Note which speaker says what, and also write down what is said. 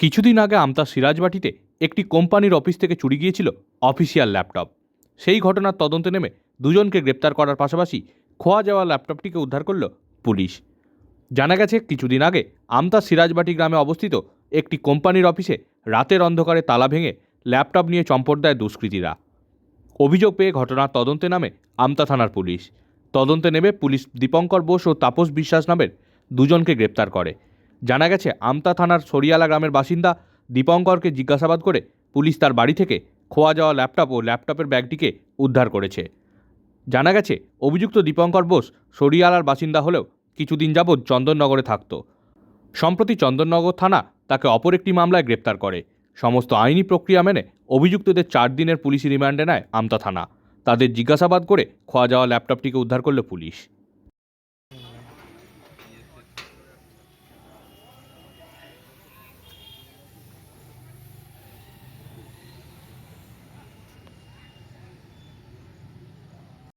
Speaker 1: কিছুদিন আগে আমতা সিরাজবাটিতে একটি কোম্পানির অফিস থেকে চুরি গিয়েছিল অফিসিয়াল ল্যাপটপ। সেই ঘটনার তদন্তে নেমে দুজনকে গ্রেপ্তার করার পাশাপাশি খোয়া যাওয়া ল্যাপটপটিকে উদ্ধার করল পুলিশ। জানা গেছে, কিছুদিন আগে আমতা সিরাজবাটি গ্রামে অবস্থিত একটি কোম্পানির অফিসে রাতের অন্ধকারে তালা ভেঙে ল্যাপটপ নিয়ে চম্পট দেয় দুষ্কৃতীরা। অভিযোগ পেয়ে ঘটনার তদন্তে নামে আমতা থানার পুলিশ। তদন্তে নেমে পুলিশ দীপঙ্কর বোস ও তাপস বিশ্বাস নামের দুজনকে গ্রেপ্তার করে। জানা গেছে, আমতা থানার সরিয়ালা গ্রামের বাসিন্দা দীপঙ্করকে জিজ্ঞাসাবাদ করে পুলিশ তার বাড়ি থেকে খোয়া যাওয়া ল্যাপটপ ও ল্যাপটপের ব্যাগটিকে উদ্ধার করেছে। জানা গেছে, অভিযুক্ত দীপঙ্কর বোস সরিয়ালার বাসিন্দা হলেও কিছুদিন যাবৎ চন্দননগরে থাকত। সম্প্রতি চন্দননগর থানা তাকে অপর একটি মামলায় গ্রেপ্তার করে। সমস্ত আইনি প্রক্রিয়া মেনে অভিযুক্তদের চার দিনের পুলিশি রিমান্ডে নেয় আমতা থানা। তাদের জিজ্ঞাসাবাদ করে খোয়া যাওয়া ল্যাপটপটিকে উদ্ধার করল পুলিশ।